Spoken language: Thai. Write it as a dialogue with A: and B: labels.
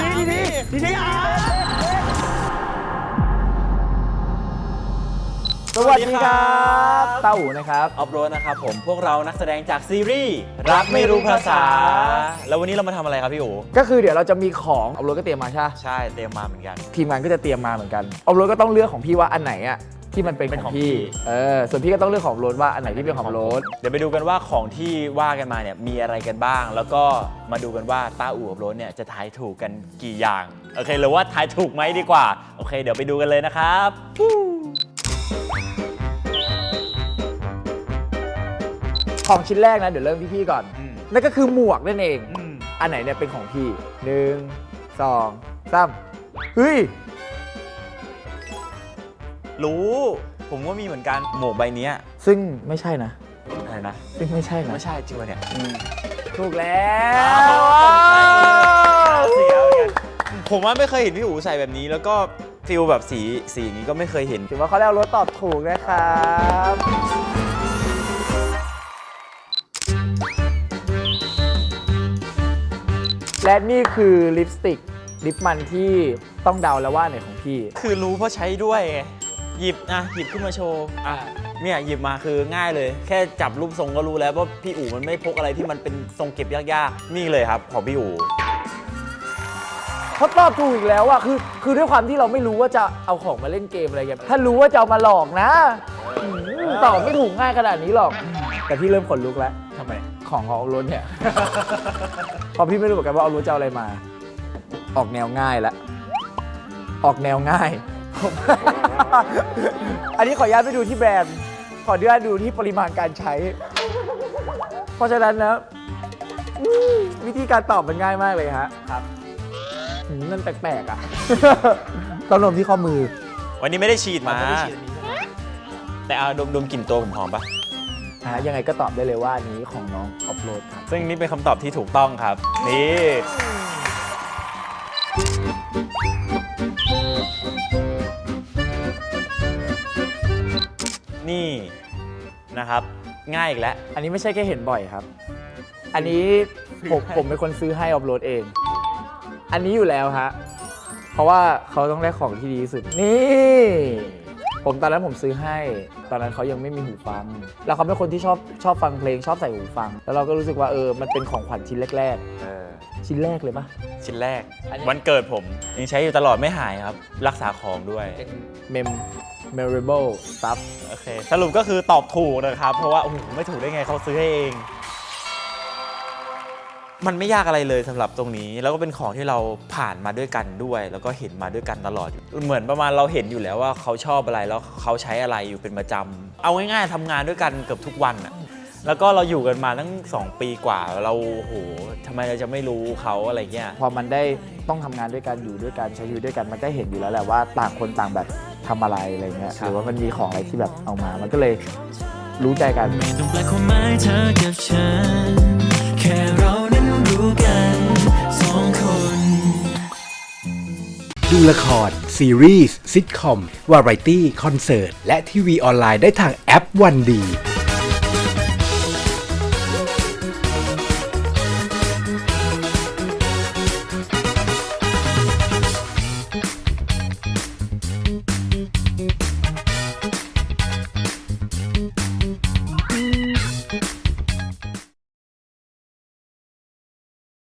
A: ดีดีดีดีอะสวัสดีครับเต้าหูนะครับ
B: ออฟโรดนะครับผม พวกเรานักแสดงจากซีรีส์รักไม่รู้ภาษา แล้ววันนี้เรามาทำอะไรครับพี่อู๋
A: ก็คือเดี๋ยวเราจะมีของเอารถก็เตรียมมาใช่ปะ
B: ใช่เตรียมมาเหมือนกัน
A: ทีมงานก็จะเตรียมมาเหมือนกันเอารถก็ต้องเลือกของพี่ว่าอันไหนอะ ที่มันเป็น
B: เป็น
A: ข
B: ข
A: อ
B: องง
A: พี่
B: พี่
A: เออส่วนพี่ก็ต้องเลือกของรถว่าอันไหนที่เป็นของรถ
B: เดี๋ยวไปดูกันว่าของที่ว่ากันมาเนี่ยมีอะไรกันบ้าง แล้วก็มาดูกันว่าต้าอู่กับโรถเนี่ยจะทายถูกกันกี่อย่างโอเคหรือว่าทายถูกไหมดีกว่าโอเค เดี๋ยวไปดูกันเลยนะครับ
A: ของชิ้นแรกนะเดี๋ยวเริ่มที่พี่ก่อน
B: อืม
A: นั่นก็คือหมวกนั่นเอง
B: อืม
A: อันไหนเนี่ยเป็นของพี่หนึ่งสองสามเฮ้ย
B: รู้ ผมก็มีเหมือนกันหมวกใบเนี้ย
A: ซึ่งไม่ใช่นะ
B: อะไรนะ
A: ซึ่งไม่ใช่นะ
B: ไม่ใช่จริงวะเนี่ย
A: ถูกแล้ว
B: เสียเหมือนกันผมว่าไม่เคยเห็นพี่อู๋ใส่แบบนี้ แล้วก็ฟิลแบบสีสีอย่างนี้ก็ไม่เคยเห็น
A: ถือว่าเขาแล้วรถตอบถูกนะครับและนี่คือลิปสติกลิปมันที่ต้องเดาแล้วว่าอันไหนของพี่
B: คือรู้เพราะใช้ด้วยไง หยิบอะหยิบขึ้นมาโชว์อะเนี่ยหยิบมาคือง่ายเลย แค่จับรูปทรงก็รู้แล้วว่าพี่อู๋มันไม่พกอะไรที่มันเป็นทรงเก็บยากๆ นี่เลยครับของพี่อู๋
A: เขาตอบถูกอีกแล้วอะคือ คือด้วยความที่เราไม่รู้ว่าจะเอาของมาเล่นเกมอะไรกันถ้ารู้ว่าจะเอามาหลอกนะมตอบไม่ถูกง่ายขนาดนี้หรอก แต่พี่เริ่มขนลุกแล้ว
B: ทำไม
A: ของของเอารถเนี่ยเพราะพี่ไม่รู้เหมือนกันว่าเอารถจะเอาอะไรมา ออกแนวง่ายแล้วออกแนวง่าย ผม อันนี้ขออนุญาตไปดูที่แบรนด์ ขออนุญาตดูที่ปริมาณการใช้ เพราะฉะนั้นนะอืมวิธีการตอบมันง่ายมากเลยฮะ
B: ครับ
A: หืมมันแปลกๆอะ ต้องลมที่ข้อมือ
B: วันนี้ไม่ได้ฉีดมา แต่เอาดมดมกลิ่นตัวผมหอมปะ
A: อะยังไงก็ตอบได้เลยว่าอันนี้ของน้องออฟโรดครับ
B: ซึ่งนี่เป็นคำตอบที่ถูกต้องครับ นี่ นี่นะครับ ง่ายอีกแล้ว
A: อันนี้ไม่ใช่แค่เห็นบ่อยครับ อันนี้ผมผมเป็นคนซื้อให้ออฟโรดเอง อันนี้อยู่แล้วฮะ เพราะว่าเขาต้องได้ของที่ดีที่สุด นี่ ผมตอนนั้นผมซื้อให้ ตอนนั้นเขายังไม่มีหูฟัง แล้วเขาเป็นคนที่ชอบชอบฟังเพลงชอบใส่หูฟัง แล้วเราก็รู้สึกว่าเออ มันเป็นของขวัญชิ้นแรก
B: เออ
A: ๆ ชิ้นแรกเลยปะ
B: ชิ้นแรก
A: อันนี้
B: วันเกิดผมยังใช้อยู่ตลอดไม่หายครับ รักษาของด้วย
A: เป็น mem memorable stuff
B: โอเค สรุปก็คือตอบถูกนะครับ เพราะว่า โอ้โห ไม่ถูกได้ไงเขาซื้อให้เอง มันไม่ยากอะไรเลยสำหรับตรงนี้ แล้วก็เป็นของที่เราผ่านมาด้วยกันด้วย แล้วก็เห็นมาด้วยกันตลอด เหมือนประมาณเราเห็นอยู่แล้วว่าเขาชอบอะไรแล้วเขาใช้อะไรอยู่เป็นประจำเอาง่ายๆทำงานด้วยกันเกือบทุกวันอะแล้วก็เราอยู่กันมาตั้ง 2 ปีกว่า เราโอ้โหทำไมเราจะไม่รู้เขาอะไรเงี้ย
A: พอมันได้ต้องทำงานด้วยกันอยู่ด้วยกันใช้ชีวิตด้วยกันมันได้เห็นอยู่แล้วแหละว่าต่างคนต่างแบบ ทำอะไรอะไรเงี้ย
B: ครับ
A: หรือว่ามันมีของอะไรที่แบบเอามา มันก็เลยรู้ใจกัน
C: ไม่ต้องแปลความหมายเธอกับฉันแค่เรานั้นรู้กันสองคน
D: ดูละคร ซีรีส์ซิทคอม วาไรตี้ คอนเสิร์ต และทีวีออนไลน์ได้ทางแอปวันดี